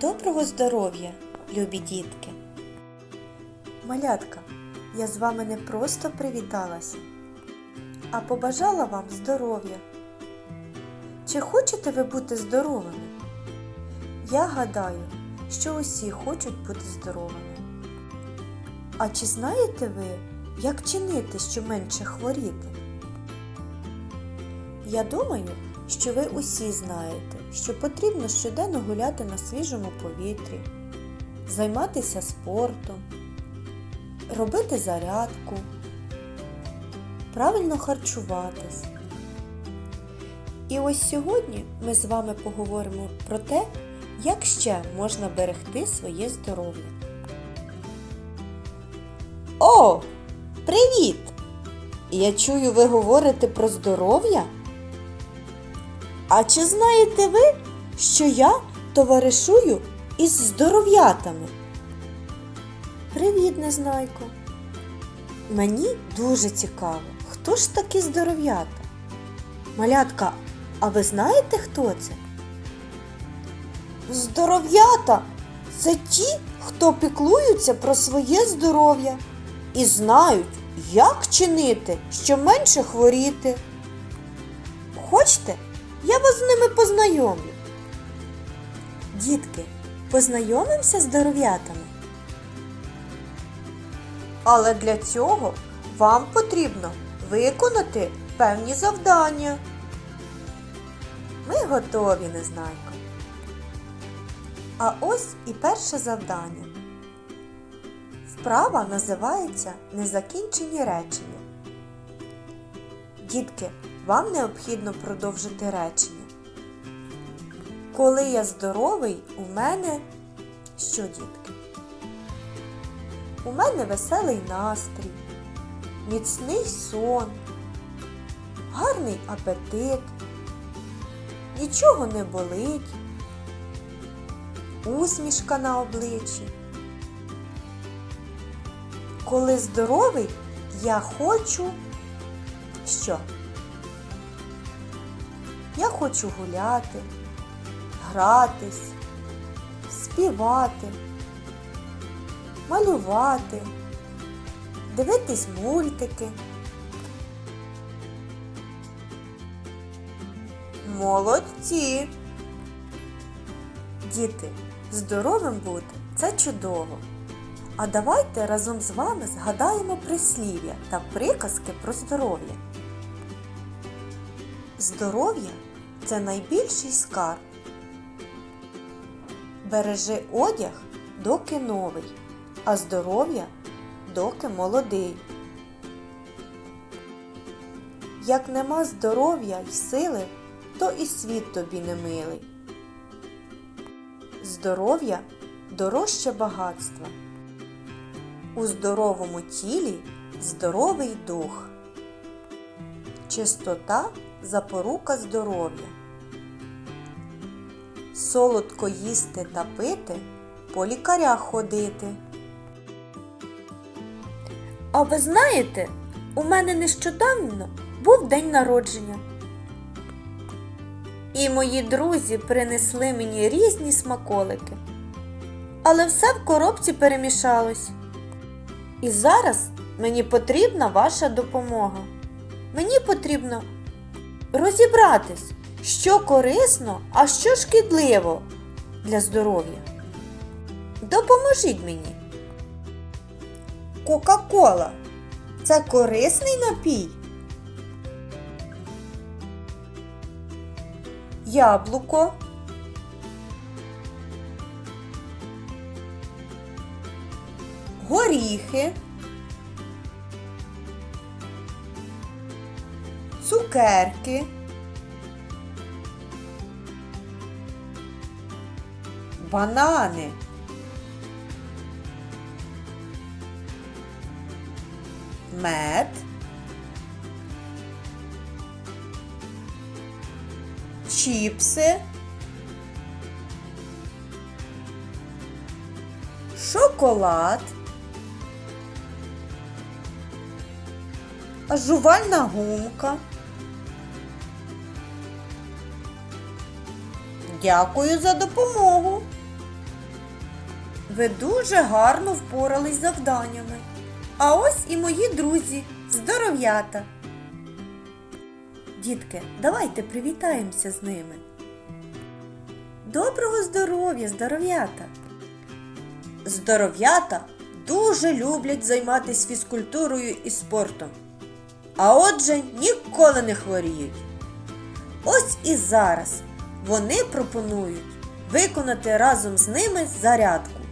Доброго здоров'я, любі дітки! Малятка, я з вами не просто привіталася, а побажала вам здоров'я. Чи хочете ви бути здоровими? Я гадаю, що усі хочуть бути здоровими. А чи знаєте ви, як чинити, щоб менше хворіти? Я думаю, що ви усі знаєте, що потрібно щоденно гуляти на свіжому повітрі, займатися спортом, робити зарядку, правильно харчуватись. І ось сьогодні ми з вами поговоримо про те, як ще можна берегти своє здоров'я. О, привіт! Я чую, ви говорите про здоров'я? А чи знаєте ви, що я товаришую із здоров'ятами? Привіт, незнайко. Мені дуже цікаво, хто ж такі здоров'ята? Малятка, а ви знаєте, хто це? Здоров'ята це ті, хто піклуються про своє здоров'я і знають, як чинити, щоб менше хворіти. Хочете, я вас з ними познайомлю. Дітки, познайомимося з здоров'ятами. Але для цього вам потрібно виконати певні завдання. Ми готові, незнайко. А ось і перше завдання. Вправа називається Незакінчені речення. Дітки, вам необхідно продовжити речення. Коли я здоровий, у мене що, дітки? У мене веселий настрій, міцний сон, гарний апетит, нічого не болить, усмішка на обличчі. Коли здоровий, я хочу що? Я хочу гуляти, гратись, співати, малювати, дивитись мультики. Молодці! Діти, здоровим бути це чудово. А давайте разом з вами згадаємо прислів'я та приказки про здоров'я. Здоров'я це найбільший скарб. Бережи одяг, доки новий, а здоров'я доки молодий. Як нема здоров'я й сили, то і світ тобі не милий. Здоров'я дорожче багатства. У здоровому тілі здоровий дух. Чистота запорука здоров'я. Солодко їсти та пити, по лікарях ходити. А ви знаєте, у мене нещодавно був день народження. І мої друзі принесли мені різні смаколики. Але все в коробці перемішалось. І зараз мені потрібна ваша допомога. Мені потрібно розібратись, що корисно, а що шкідливо для здоров'я. Допоможіть мені. Кока-кола це корисний напій. Яблуко. Горіхи. Цукерки. Банани. Мед. Чіпси. Шоколад. Жувальна гумка. Дякую за допомогу. Ви дуже гарно впорались з завданнями. А ось і мої друзі, здоров'ята. Дітки, давайте привітаємося з ними. Доброго здоров'я, здоров'ята! Здоров'ята дуже люблять займатися фізкультурою і спортом. А отже, ніколи не хворіють. Ось і зараз вони пропонують виконати разом з ними зарядку.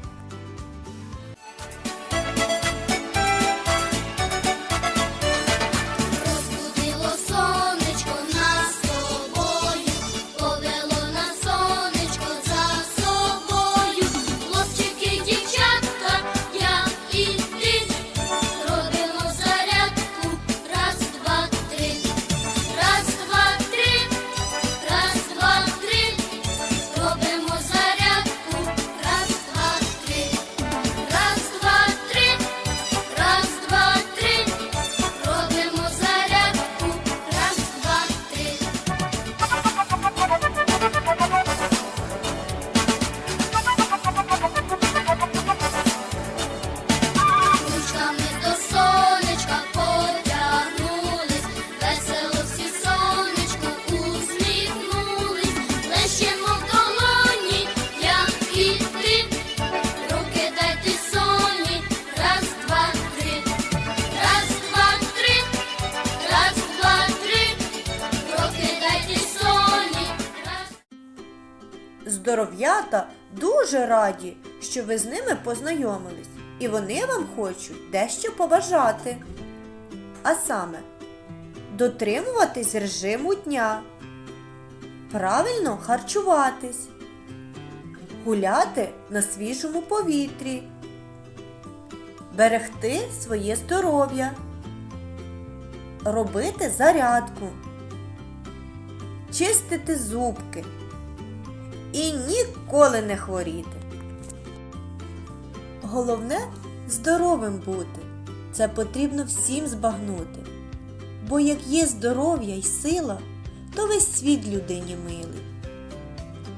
Здоров'ята дуже раді, що ви з ними познайомились, і вони вам хочуть дещо побажати. А саме дотримуватись режиму дня, правильно харчуватись, гуляти на свіжому повітрі, берегти своє здоров'я, робити зарядку, чистити зубки і ніколи не хворіти. Головне здоровим бути. Це потрібно всім збагнути. Бо як є здоров'я й сила, то весь світ людині милий.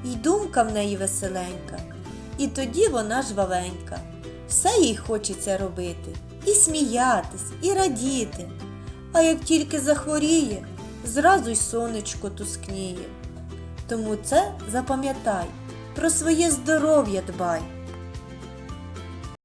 І думка в неї веселенька, і тоді вона жвавенька. Все їй хочеться робити, і сміятись, і радіти. А як тільки захворіє, зразу й сонечко тускніє. Тому це запам'ятай, про своє здоров'я дбай.